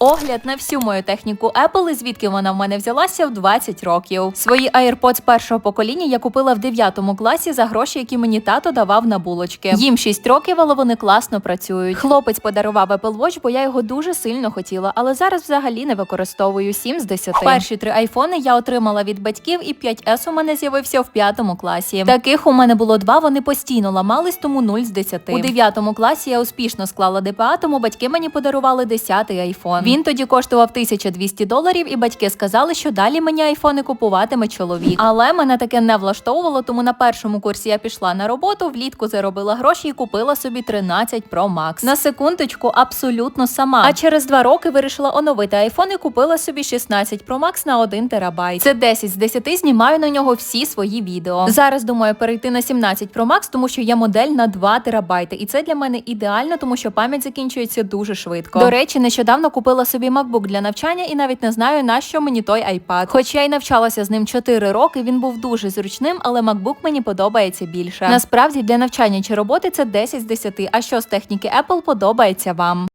Огляд на всю мою техніку Apple і звідки вона в мене взялася в 20 років. Свої AirPods першого покоління я купила в 9 класі за гроші, які мені тато давав на булочки. Їм 6 років, але вони класно працюють. Хлопець подарував Apple Watch, бо я його дуже сильно хотіла, але зараз взагалі не використовую 7 з 10. Перші три айфони я отримала від батьків, і 5S у мене з'явився в 5 класі. Таких у мене було два, вони постійно ламались, тому 0 з 10. У 9 класі я успішно склала ДПА, тому батьки мені подарували 10-й айфон. Він тоді коштував 1200 доларів, і батьки сказали, що далі мені айфони купуватиме чоловік. Але мене таке не влаштовувало, тому на першому курсі я пішла на роботу, влітку заробила гроші і купила собі 13 Pro Max. На секундочку, абсолютно сама. А через два роки вирішила оновити айфон і купила собі 16 Pro Max на 1 терабайт. Це 10 з 10, знімаю на нього всі свої відео. Зараз думаю перейти на 17 Pro Max, тому що є модель на 2 терабайти, і це для мене ідеально, тому що пам'ять закінчується дуже швидко. До речі, нещодавно купила собі MacBook для навчання і навіть не знаю, на що мені той iPad. Хоч я й навчалася з ним 4 роки, він був дуже зручним, але MacBook мені подобається більше. Насправді для навчання чи роботи це 10 з 10, а що з техніки Apple подобається вам.